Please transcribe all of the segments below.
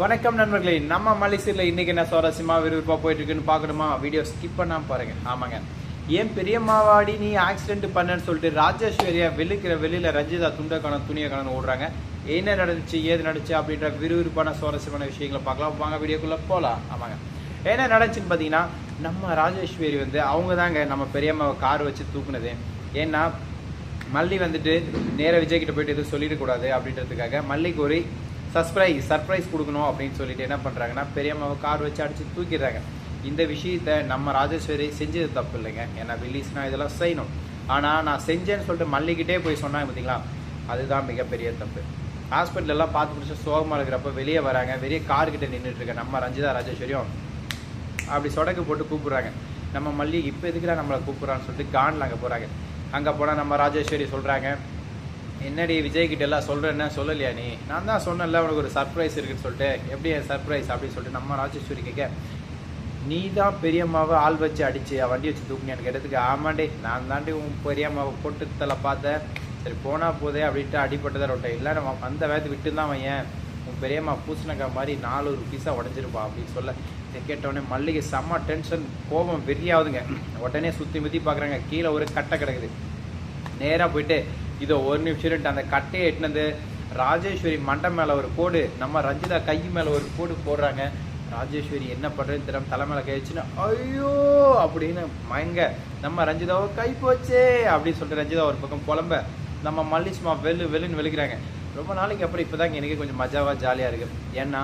வணக்கம் நண்பர்களே நம்ம மலேசியில் இன்றைக்கி என்ன சுவாரஸ்யமா விறுவிறுப்பாக போயிட்டு இருக்குன்னு பார்க்கணுமா? வீடியோ ஸ்கிப் பண்ணாம பாருங்க. ஆமாங்க. ஏன் பெரியம்மாவாடி நீ ஆக்சிடென்ட் பண்ணன்னு சொல்லிட்டு ராஜேஸ்வரியா வெளுக்கிற வெளியில ரஞ்சிதா துண்டை காணும் ஓடுறாங்க. என்ன நடந்துச்சு ஏது நடந்துச்சு அப்படின்ற விறுவிறுப்பான சுவாரஸ்யமான விஷயங்களை பார்க்கலாம். வாங்க வீடியோக்குள்ளே போகலாம் ஆமாங்க. என்ன நடந்துச்சுன்னு பார்த்தீங்கன்னா நம்ம ராஜேஸ்வரி வந்து அவங்க தாங்க நம்ம பெரியம்மாவை கார் வச்சு தூக்குனது. ஏன்னா மல்லி வந்துட்டு நேர விஜய்கிட்ட போயிட்டு எதுவும் சொல்லிடக்கூடாது அப்படின்றதுக்காக மல்லிக்கு ஒரு சர்ப்ரைஸ் சர்ப்ரைஸ் கொடுக்கணும் அப்படின்னு சொல்லிட்டு என்ன பண்ணுறாங்கன்னா பெரியம்மாவை கார் வச்சு அடிச்சு தூக்கிடுறாங்க. இந்த விஷயத்த நம்ம ராஜேஸ்வரி செஞ்சது தப்பு இல்லைங்க. ஏன்னா வில்லிஸ்னால் இதெல்லாம் செய்யணும். ஆனால் நான் செஞ்சேன்னு சொல்லிட்டு மல்லிக்கிட்டே போய் சொன்னாங்க பார்த்தீங்களா அதுதான் மிகப்பெரிய தப்பு. ஹாஸ்பிட்டலெல்லாம் பார்த்து பிடிச்சி சோகமாக இருக்கிறப்ப வெளியே வராங்க. வெளியே கார் கிட்ட நின்றுட்டு இருக்கேன் நம்ம ரஞ்சிதா ராஜேஸ்வரியும் அப்படி சொடக்கு போட்டு கூப்பிட்றாங்க. நம்ம மல்லி இப்போ எதுக்குடா நம்மளை கூப்பிட்றான்னு சொல்லிட்டு கான்ல அங்கே போகிறாங்க அங்கே போனால் நம்ம ராஜேஸ்வரி சொல்கிறாங்க என்னடி விஜய் கிட்ட எல்லாம் சொல்கிறேன்னா சொல்லலையா நீ? நான் தான் சொன்னேன்ல உனக்கு ஒரு சர்ப்ரைஸ் இருக்குன்னு சொல்லிட்டு. எப்படி சர்ப்ரைஸ் அப்படின்னு சொல்லிட்டு நம்ம ராஜேஸ்வரி கேட்க நீ தான் பெரியம்மாவை ஆள் வச்சு அடிச்சு வண்டி வச்சு தூக்குனியான்னு கேட்டதுக்கு ஆமாண்டே நான் தாண்டி உன் பெரியம்மாவை போட்டு தலை பார்த்தேன். சரி போனா போதே அப்படின்ட்டு அடிப்பட்டதை ரொட்டை. இல்லை நம்ம அந்த வேத்து விட்டு தான் வையன் உன் பெரியம்மா பூசணிக்காய் மாதிரி நாலு ஒரு பீஸாக உடஞ்சிருப்பா அப்படின்னு சொல்ல. இதை கேட்டவுடனே மல்லிகை செம்ம டென்ஷன் கோபம் வெறியாவதுங்க உடனே சுற்றி முத்தி பார்க்குறாங்க. கீழே ஒரு கட்டை கிடக்குது. நேராக போயிட்டு இதோ ஒரு நிமிஷம் அந்த கட்டையை எட்டினது ராஜேஸ்வரி மண்டை மேலே ஒரு கோடு நம்ம ரஞ்சிதா கை மேலே ஒரு கோடு போடுறாங்க. ராஜேஸ்வரி என்ன பண்ணுறதுன்னு தெரியாமல் தலை மேலே கை ஐயோ! அப்படின்னு மயங்க நம்ம ரஞ்சிதாவோ கை போச்சே! அப்படின்னு சொல்லிட்டு ரஞ்சிதா ஒரு பக்கம் புலம்ப நம்ம மல்லிஷ்மா வெல்லு வெல்லுன்னு வெளுக்கிறாங்க. ரொம்ப நாளைக்கு அப்புறம் இப்போதாங்க எனக்கு கொஞ்சம் மஜாவாக ஜாலியாக இருக்குது ஏன்னா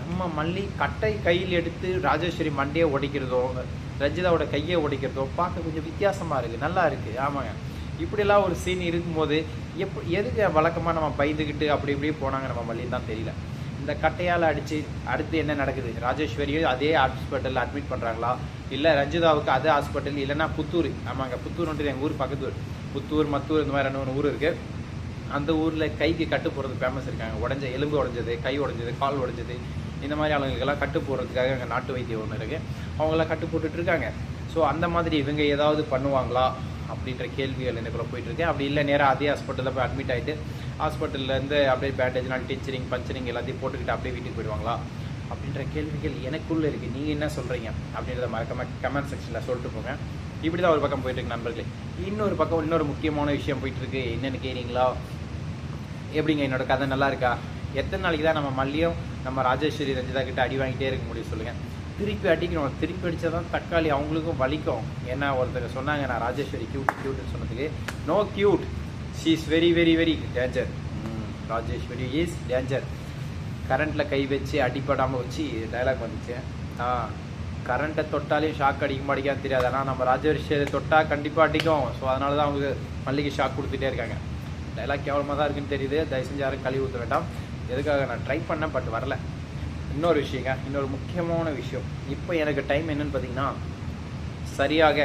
நம்ம மல்லி கட்டை கையில் எடுத்து ராஜேஸ்வரி மண்டையை உடைக்கிறதோ ரஞ்சிதாவோட கையை உடைக்கிறதோ பார்க்க கொஞ்சம் வித்தியாசமாக இருக்குது நல்லா இருக்குது ஆமாங்க. இப்படியெல்லாம் ஒரு சீன் இருக்கும்போது எப் எதுக்கு வழக்கமாக நம்ம பயந்துக்கிட்டு அப்படி இப்படி போனாங்க நம்ம வழியும் தான் தெரியல. இந்த கட்டையால் அடித்து அடுத்து என்ன நடக்குது? ராஜேஸ்வரியும் அதே ஹாஸ்பிட்டலில் அட்மிட் பண்ணுறாங்களா இல்லை ரஞ்சிதாவுக்கு அதே ஹாஸ்பிட்டல் இல்லைன்னா புத்தூர். ஆமாங்க புத்தூர்ன்றது எங்கள் ஊர் பக்கத்து ஊர். புத்தூர் மத்தூர் இந்த மாதிரி ரெண்டு மூணு ஊர் இருக்குது அந்த ஊரில் கைக்கு கட்டு போடுறது ஃபேமஸ் இருக்காங்க. உடஞ்ச எலும்பு உடஞ்சது கை உடஞ்சது கால் உடஞ்சது. இந்த மாதிரி ஆளுங்களுக்கெல்லாம் கட்டு போடுறதுக்காக அங்கே நாட்டு வைத்தியம் ஒன்று இருக்குது அவங்களாம் கட்டு போட்டுட்ருக்காங்க ஸோ அந்த மாதிரி இவங்க ஏதாவது பண்ணுவாங்களா? அப்படின்ற கேள்விகள் எனக்குள்ளே போயிட்டுருக்கு. அப்படி இல்லை நேராக அதே ஹாஸ்பிட்டலில் போய் அட்மிட் ஆகிட்டு ஹாஸ்பிட்டல்லேருந்து அப்படியே பேண்டேஜ்னால் டீச்சரிங் பஞ்சரிங் எல்லாத்தையும் போட்டுக்கிட்டு அப்படியே வீட்டுக்கு போயிடுவாங்களா? அப்படின்ற கேள்விகள் எனக்குள்ளே இருக்குது நீங்கள் என்ன சொல்கிறீங்க அப்படின்றத மறக்காம கமெண்ட் செக்ஷனில் சொல்லிட்டு போங்க. இப்படி தான் ஒரு பக்கம் போயிட்டு நண்பர்களே. இன்னொரு பக்கம் இன்னொரு முக்கியமான விஷயம் போயிட்டுருக்கு. என்னென்னு கேட்குறீங்களா எப்படிங்க என்னோட கதை நல்லா இருக்கா? எத்தனை நாளைக்கு தான் நம்ம மல்லியும் நம்ம ராஜேஸ்வரி ரஞ்சிதா கிட்ட அடி வாங்கிட்டே இருக்க முடியும் சொல்லுங்கள் திருப்பி அடிக்கணும். திருப்பி அடித்தா தான் தக்காளி அவங்களுக்கும் வலிக்கும். ஏன்னா ஒருத்தங்க சொன்னாங்க நான் ராஜேஸ்வரி கியூட் கியூட்னு சொன்னதுக்கு no cute she is very very very danger Rajeswari is danger கரண்ட்டில் கை வச்சு அடிப்படாமல் வச்சு டைலாக் வந்துச்சு. ஆ கரண்ட்டை தொட்டாலே ஷாக் அடிக்க அடிக்கான்னு தெரியாது. ஆனால் நம்ம ராஜேஸ்வரி தொட்டால் கண்டிப்பாக அடிக்கும். ஸோ அதனால தான் அவங்க மல்லிகை ஷாக் கொடுத்துட்டே இருக்காங்க. டைலாக் கேவலமாக தான் இருக்குன்னு தெரியுது. தயவு செஞ்சு யாரும் கழுவி ஊற்ற வேண்டாம். எதுக்காக நான் ட்ரை பண்ணேன் பட் வரல. இன்னொரு விஷயங்க இன்னொரு முக்கியமான விஷயம். இப்போ எனக்கு டைம் என்னன்னு பார்த்தீங்கன்னா சரியாக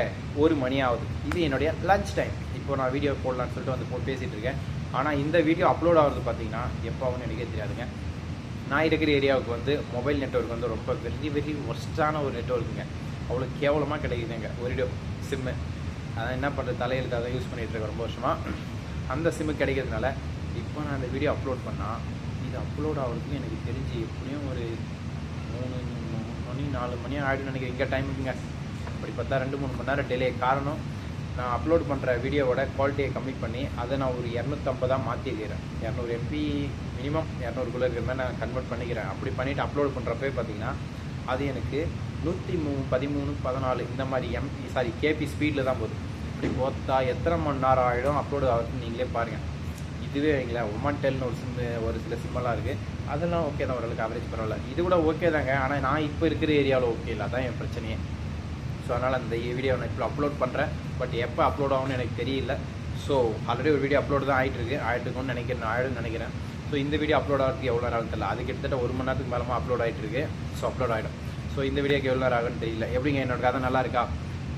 ஒரு மணி ஆகுது. இது என்னுடைய லஞ்ச் டைம் இப்போ நான் வீடியோ போடலான்னு சொல்லிட்டு வந்து போட்டு பேசிகிட்டு இருக்கேன். ஆனால் இந்த வீடியோ அப்லோட் ஆகுறது பார்த்தீங்கன்னா எப்போ ஆகும்னு எனக்கே தெரியாதுங்க. நான் இருக்கிற ஏரியாவுக்கு வந்து மொபைல் நெட்ஒர்க் வந்து ரொம்ப வெரி வெரி ஒர்ஸ்டான ஒரு நெட்ஒர்க்குங்க அவ்வளோ கேவலமாக கிடைக்குதுங்க. ஒரு சிம்மு அதான் என்ன பண்ணுறது தலையெழுத்து அதை யூஸ் பண்ணிகிட்டு இருக்கேன் ரொம்ப வருஷமாக அந்த சிம்மு கிடைக்கிறதுனால இப்போ நான் அந்த வீடியோ அப்லோட் பண்ணால் இது அப்லோட் ஆகிறதுக்கு எனக்கு தெரிஞ்சு எப்படியும் ஒரு மூணு மணி நாலு மணி ஆகிடும் நினைக்கிறேன். இங்கே டைமுக்குங்க அப்படி பார்த்தா ரெண்டு மூணு மணி நேரம் டிலே காரணம் நான் அப்லோட் பண்ணுற வீடியோவோட குவாலிட்டியை கம்மி பண்ணி அதை நான் ஒரு இரநூத்தம்பதாக மாற்றிக்கிறேன் இரநூறு எம்பி மினிமம் இரநூறுக்குள்ளே இருக்கிற மாதிரி நான் கன்வெர்ட் பண்ணிக்கிறேன். அப்படி பண்ணிவிட்டு அப்லோட் பண்ணுறப்பே பார்த்தீங்கன்னா அது எனக்கு நூற்றி மூணு பதிமூணு பதினாலு இந்த மாதிரி எம்பி சாரி கேபி ஸ்பீடில் தான் போகுது. இப்படி போத்தா எத்தனை மணி நேரம் ஆகிடும் அப்லோடு ஆகுதுன்னு நீங்களே பாருங்கள் இதுவே வைங்களேன் உமன் டெல்னு ஒரு சிம்மு ஒரு சில சிம்மெல்லாம் இருக்குது அதெல்லாம் ஓகே தான் ஓரளவுக்கு ஆவரேஜ் பரவாயில்ல. இது கூட ஓகே தாங்க. ஆனால் நான் இப்போ இருக்கிற ஏரியாவில் ஓகே இல்லை. அதான் என் பிரச்சனையே. ஸோ அதனால் அந்த வீடியோ நான் இப்போ அப்லோட் பண்ணுறேன் பட் எப்போ அப்லோட் ஆகும்னு எனக்கு தெரியல. ஸோ ஆல்ரெடி ஒரு வீடியோ அப்லோட் தான் ஆகிட்டு இருக்கு. ஆகிட்டு இருக்கும்னு நினைக்கிறேன் ஆயிடும்னு நினைக்கிறேன். ஸோ இந்த வீடியோ அப்லோட் ஆகிறதுக்கு எவ்வளோ நேரம் தெரியல. அது கிட்டத்தட்ட ஒரு மணி நேரத்துக்கு மேலமாக அப்லோட் ஆகிட்டு இருக்கு. ஸோ அப்லோட் ஆகிடும் ஸோ இந்த வீடியோக்கு எவ்வளோ நேரம் ஆகும்னு தெரியல. எப்படிங்க? என்னோட கதை நல்லா இருக்கா?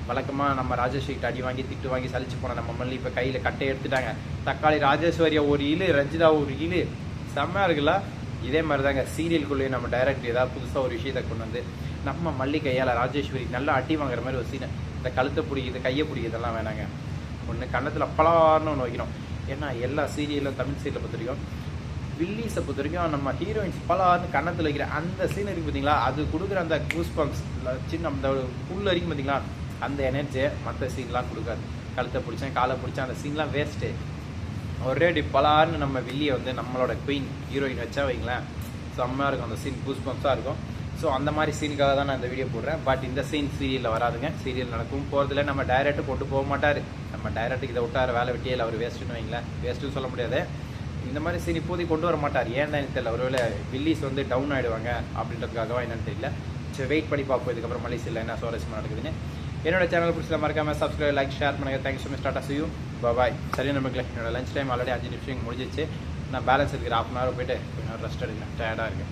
வழக்கமாக நம்ம ராஜேஸ்வரிகிட்ட அடி வாங்கி திட்டு வாங்கி சலிச்சு போன நம்ம மல்லி இப்போ கையில் கட்டை எடுத்துட்டாங்க. தக்காளி ராஜேஸ்வரியா ஒரு இழு ரஞ்சிதா ஒரு இழு செம்மையாக இருக்குல்ல? இதே மாதிரி தாங்க சீரியலுக்குள்ளேயே நம்ம டைரக்டர் ஏதாவது புதுசாக ஒரு விஷயத்தை கொண்டு வந்து நம்ம மல்லி கையால் ராஜேஸ்வரி நல்லா அடி வாங்குற மாதிரி ஒரு சீனை இந்த கழுத்தை பிடிக்குது கையை பிடிக்கிறதெல்லாம் வேணாங்க. ஒன்று கன்னத்தில் பலார்னு ஒன்று வைக்கணும். ஏன்னா எல்லா சீரியலும் தமிழ் சீரியலை பொறுத்த வரைக்கும் வில்லிஸை பொறுத்த வரைக்கும் நம்ம ஹீரோயின்ஸ் பலார்னு கன்னத்தில் வைக்கிற அந்த சீன் இருக்கு பார்த்தீங்களா அது கொடுக்குற அந்த கூஸ் பம்ப்ஸ் சின்ன அந்த புல் வரைக்கும் பார்த்தீங்களா அந்த எனர்ஜியை மற்ற சீன்லாம் கொடுக்காது. கழுத்தை பிடிச்சேன் காலை பிடிச்சேன் அந்த சீன்லாம் வேஸ்ட்டு ஒரே அடி பலார்னு நம்ம வில்லியை வந்து நம்மளோட குயின் ஹீரோயின் வச்சா வைங்களேன் செம்மையாக இருக்கும். அந்த சீன் பூஸ் பம்ப்ஸாக இருக்கும். ஸோ அந்த மாதிரி சீனுக்காக தான் நான் இந்த வீடியோ போடுறேன். பட் இந்த சீன் சீரியலில் வராதுங்க. சீரியல் நடக்கும் போகிறதுல நம்ம டைரக்ட் கொண்டு போக மாட்டார். நம்ம டைரக்ட்டுக்கு இதை விட்டார் வேலை வெட்டியில் அவர் வேஸ்ட்டுன்னு வைங்களேன். வேஸ்ட்டுன்னு சொல்ல முடியாது. இந்த மாதிரி சீன் இப்போதைக்கு கொண்டு வர மாட்டார். ஏன்னு எனக்கு தெரியல. ஒருவேளை வில்லிஸ் வந்து டவுன் ஆகிடுவாங்க அப்படின்றதுக்காகவா என்னன்னு தெரியல. சரி வெயிட் பண்ணி பார்ப்போம். இதுக்கப்புறம் மலேசியில் என்ன சுவாரஸ்யமாக நடக்குதுன்னு. என்னோட சேனல் பிடிச்சல மறக்காம சப்ஸ்கிரைப் லைக் ஷேர் பண்ணுங்கள் thank you so much tata see you bye சரி நம்மளுக்கு என்னோட லஞ்ச் டைம் ஆல்ரெடி அஞ்சு நிமிஷம் முடிஞ்சிச்சு நான் பேலன்ஸ் இருக்கிற ஹாஃப் அன் ஹவர் போயிட்டு கொஞ்சம் ரெஸ்ட் எடுக்கிறேன். டயர்டாக இருக்கேன்.